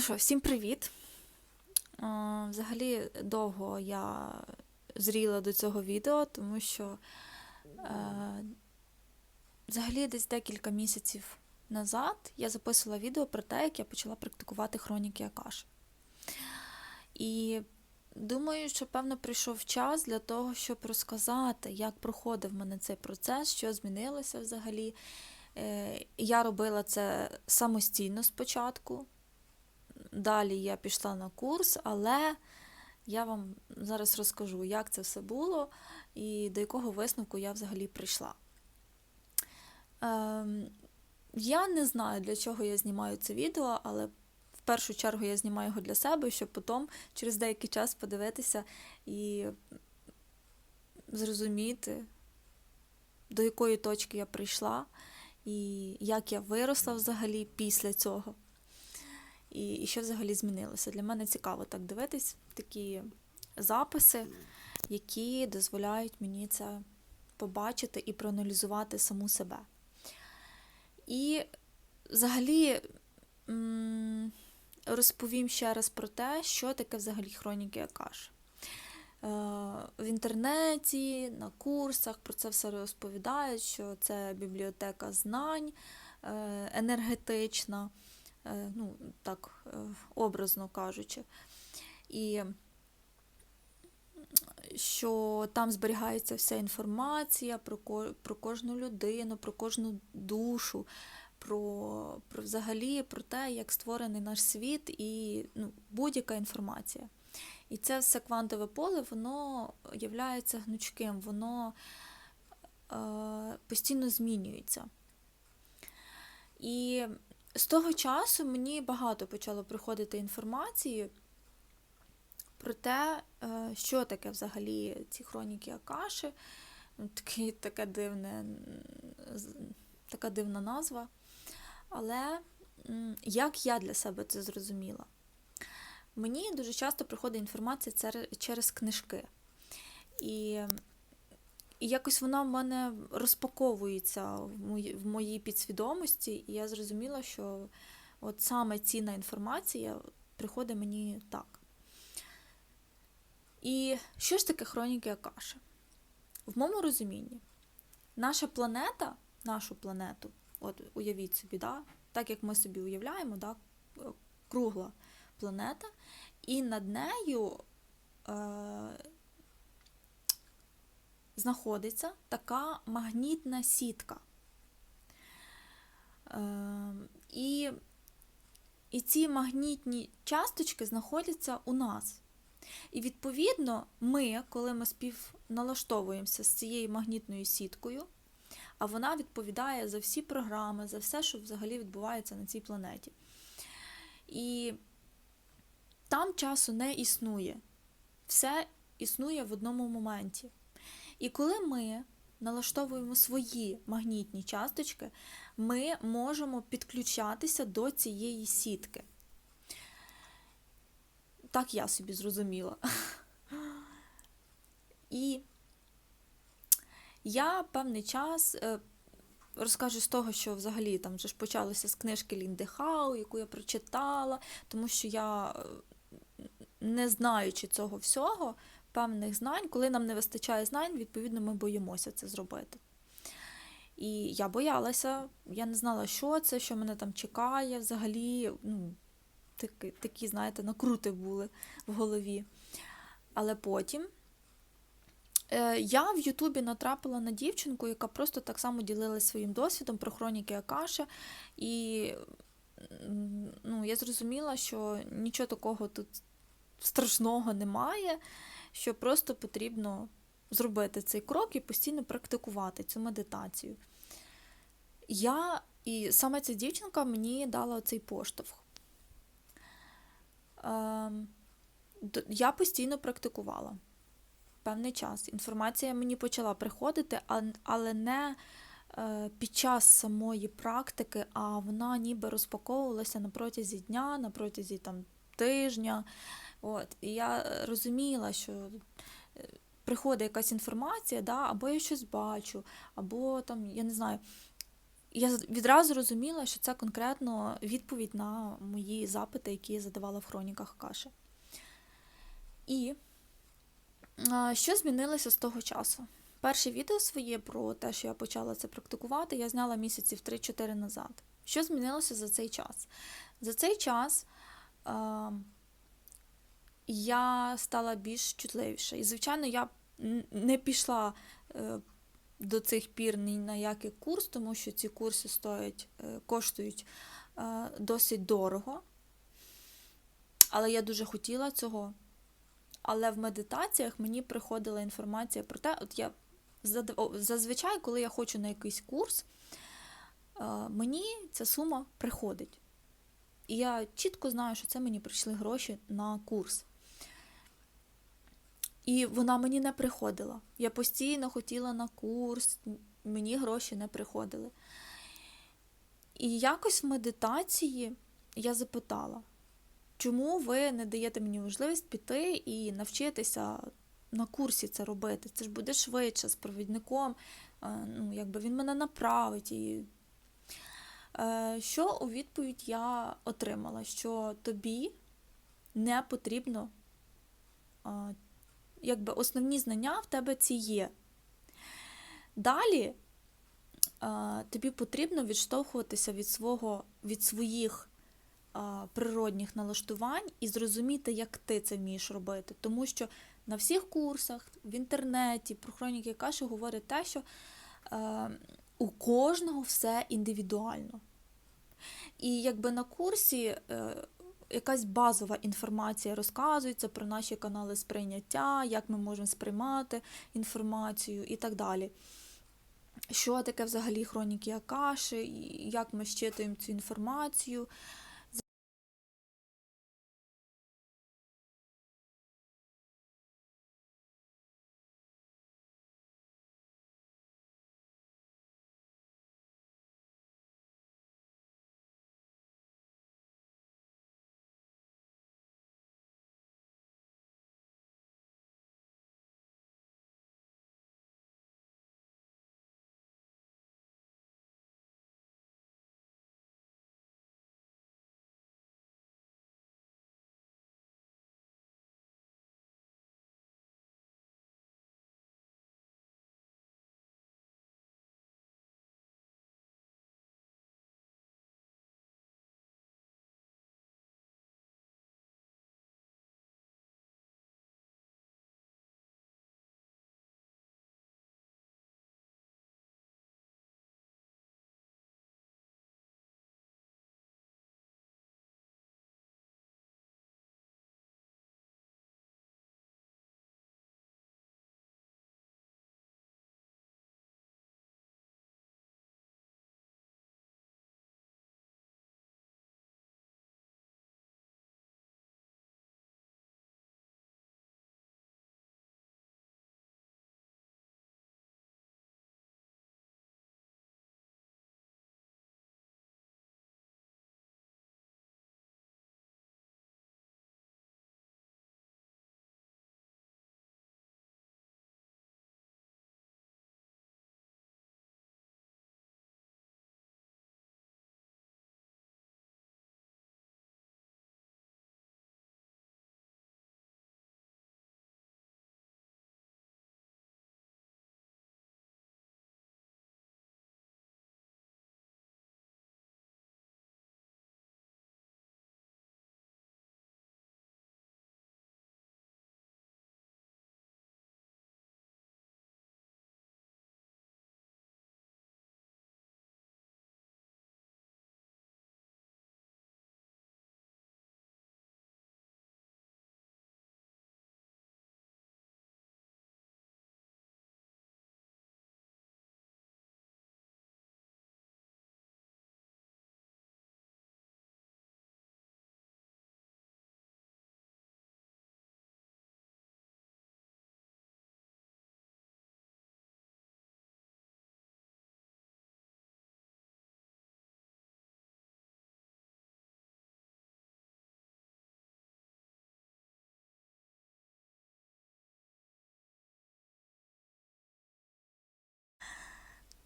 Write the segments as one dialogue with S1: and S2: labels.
S1: Що, всім привіт! Взагалі довго я зріла до цього відео, тому що е, взагалі десь декілька місяців назад я записувала відео про те, як я почала практикувати хроніки Акаши. І думаю, що певно прийшов час для того, щоб розказати, як проходив в мене цей процес, що змінилося взагалі. Е, Я робила це самостійно спочатку. Далі я пішла на курс, але я вам зараз розкажу, як це все було і до якого висновку я взагалі прийшла. Ем, я не знаю, для чого я знімаю це відео, але в першу чергу я знімаю його для себе, щоб потім через деякий час подивитися і зрозуміти, до якої точки я прийшла, і як я виросла взагалі після цього. І, і що взагалі змінилося. Для мене цікаво так дивитись такі записи, які дозволяють мені це побачити і проаналізувати саму себе. І взагалі розповім ще раз про те, що таке взагалі хроніки Акаш. Е, В інтернеті, на курсах про це все розповідають, що це бібліотека знань е, енергетична, ну, так е, образно кажучи. І що там зберігається вся інформація про про кожну людину, про кожну душу, про, про взагалі про те, як створений наш світ і ну, будь-яка інформація. І це все квантове поле, воно являється гнучким, воно е, постійно змінюється. І з того часу мені багато почало приходити інформації про те, е, що таке взагалі ці хроніки Акаши. Ну, Такі, таке дивне, така дивна назва. Але як я для себе це зрозуміла? Мені дуже часто приходить інформація через книжки. І, і якось вона в мене розпаковується в моїй, підсвідомості, і я зрозуміла, що от саме цінна інформація приходить мені так. І що ж таке хроніки Акаши? В моєму розумінні, наша планета, нашу планету, от уявіть собі, да, так як ми собі уявляємо, да, кругла планета, і над нею е, знаходиться така магнітна сітка. Е, і, і ці магнітні часточки знаходяться у нас. І відповідно, ми, коли ми співналаштовуємося з цією магнітною сіткою, а вона відповідає за всі програми, за все, що взагалі відбувається на цій планеті. І там часу не існує. Все існує в одному моменті. І коли ми налаштовуємо свої магнітні часточки, ми можемо підключатися до цієї сітки. Так я собі зрозуміла. І я певний час е, розкажу з того, що взагалі там вже ж почалося з книжки Лінди Хау, яку я прочитала, тому що я, е, не знаючи цього всього, певних знань, коли нам не вистачає знань, відповідно, ми боїмося це зробити. І я боялася, я не знала, що це, що мене там чекає, взагалі, ну, такі, такі, знаєте, накрути були в голові. Але потім е, я в Ютубі натрапила на дівчинку, яка просто так само ділилась своїм досвідом про хроніки Акаши. І ну, я зрозуміла, що нічого такого тут страшного немає, що просто потрібно зробити цей крок і постійно практикувати цю медитацію. Я і саме ця дівчинка мені дала цей поштовх. Ем, Я постійно практикувала певний час. Інформація мені почала приходити, але не е, під час самої практики, а вона ніби розпаковувалася на протязі дня, на протязі там, тижня. От. І я е, розуміла, що е, приходить якась інформація, да, або я щось бачу, або там, я не знаю, я відразу розуміла, що це конкретно відповідь на мої запити, які я задавала в хроніках Каші. І що змінилося з того часу? Перше відео своє про те, що я почала це практикувати, я зняла місяців 3-4 назад. Що змінилося за цей час? За цей час а, я стала більш чутливіша. І, звичайно, я не пішла е, до цих пір ні на який курс, тому що ці курси стоять, е, коштують е, досить дорого. Але я дуже хотіла цього. Але в медитаціях мені приходила інформація про те, от я зазвичай, коли я хочу на якийсь курс, мені ця сума приходить. І я чітко знаю, що це мені прийшли гроші на курс. І вона мені не приходила. Я постійно хотіла на курс, мені гроші не приходили. І якось в медитації я запитала, чому ви не даєте мені можливість піти і навчитися на курсі це робити? Це ж буде швидше з провідником, е, ну, якби він мене направить. І... Е, Що у відповідь я отримала? Що тобі не потрібно, а, якби основні знання в тебе ці є. Далі а, тобі потрібно відштовхуватися від, свого, від своїх а, природних налаштувань і зрозуміти, як ти це вмієш робити. Тому що на всіх курсах, в інтернеті, про хроніки каші говорять те, що е, у кожного все індивідуально. І якби на курсі е, якась базова інформація розказується про наші канали сприйняття, як ми можемо сприймати інформацію і так далі. Що таке взагалі хроніки Акаші, як ми щитуємо цю інформацію.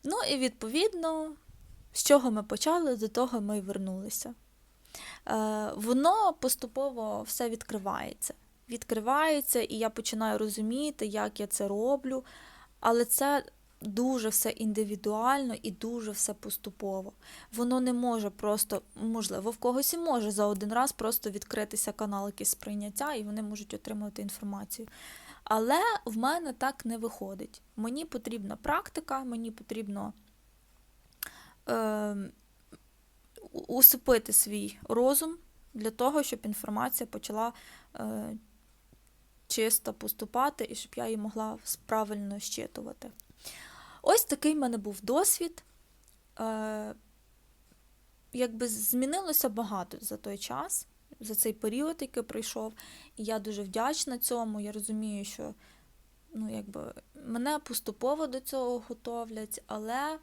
S1: Ну і відповідно з чого ми почали, до того ми й вернулися. Е, воно поступово все відкривається. Відкривається, і я починаю розуміти, як я це роблю, але це дуже все індивідуально і дуже все поступово. Воно не може просто, можливо, в когось і може за один раз просто відкритися канал якийсь сприйняття, і вони можуть отримувати інформацію. Але в мене так не виходить. Мені потрібна практика, мені потрібно е, усипити свій розум для того, щоб інформація почала е, чисто поступати і щоб я її могла правильно щитувати. Ось такий в мене був досвід. Е, Якби змінилося багато за той час, за цей період, який пройшов. І я дуже вдячна цьому. Я розумію, що ну, якби, мене поступово до цього готовлять, але,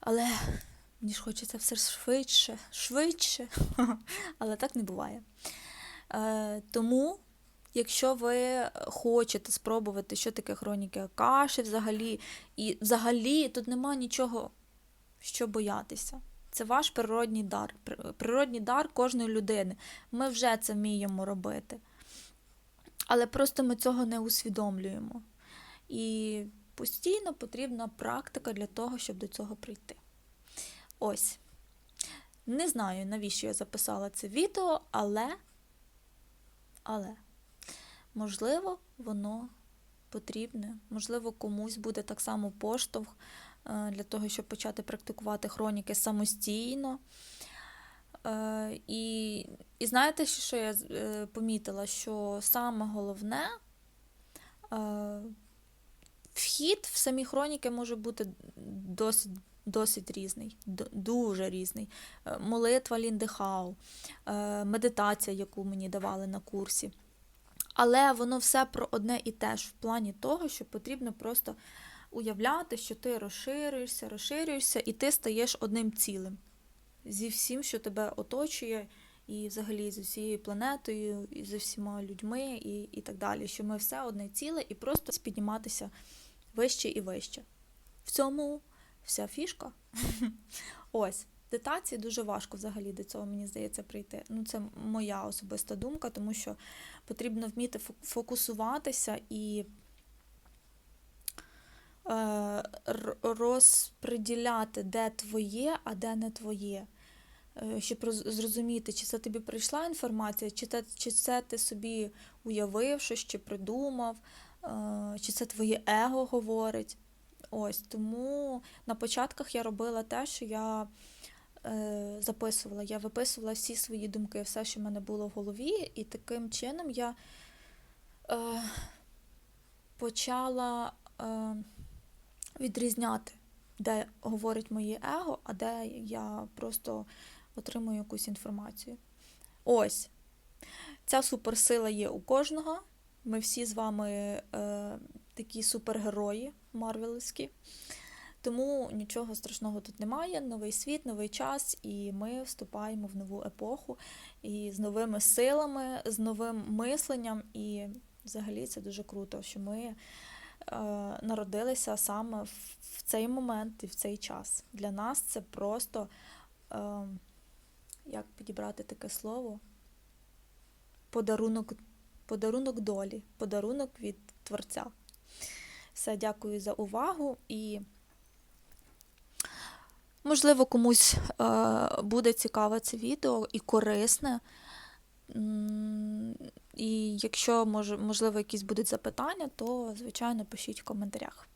S1: але мені ж хочеться все швидше, швидше, але так не буває. Е, Тому Якщо ви хочете спробувати, що таке хроніки Акаші взагалі, і взагалі тут нема нічого, що боятися. Це ваш природній дар, природній дар кожної людини. Ми вже це вміємо робити. Але просто ми цього не усвідомлюємо. І постійно потрібна практика для того, щоб до цього прийти. Ось. Не знаю, навіщо я записала це відео, але. Але. Можливо, воно потрібне, можливо, комусь буде так само поштовх для того, щоб почати практикувати хроніки самостійно. Е, і і знаєте, що я е, помітила? Що саме головне, вхід в самі хроніки може бути досить досить різний, дуже різний. Молитва Ліндехау, медитація, яку мені давали на курсі. Але воно все про одне і те ж в плані того, що потрібно просто уявляти, що ти розширюєшся, розширюєшся, і ти стаєш одним цілим зі всім, що тебе оточує, і взагалі з усією планетою, і з усіма людьми, і, і так далі. Що ми все одне ціле і просто підніматися вище і вище. В цьому вся фішка. Ось. Медитації дуже важко взагалі до цього, мені здається, прийти. Ну, Це моя особиста думка, тому що потрібно вміти фокусуватися і е, розподіляти, де твоє, а де не твоє. Е, щоб зрозуміти, чи це тобі прийшла інформація, чи це, чи це ти собі уявив щось, чи придумав, е, чи це твоє его говорить. Ось Тому на початках я робила те, що я записувала. Я виписувала всі свої думки, все, що в мене було в голові, і таким чином я почала відрізняти, де говорить моє его, а де я просто отримую якусь інформацію. Ось. Ця суперсила є у кожного. Ми всі з вами е, такі супергерої марвелівські. Тому нічого страшного тут немає. Новий світ, новий час, і ми вступаємо в нову епоху і з новими силами, з новим мисленням. І взагалі це дуже круто, що ми народилися саме в цей момент і в цей час. Для нас це просто, е, як підібрати таке слово, подарунок, подарунок долі, подарунок від Творця. Все, дякую за увагу і. Можливо, комусь е, буде цікаве це відео і корисне. І якщо можливо якісь будуть запитання, то звичайно пишіть в коментарях.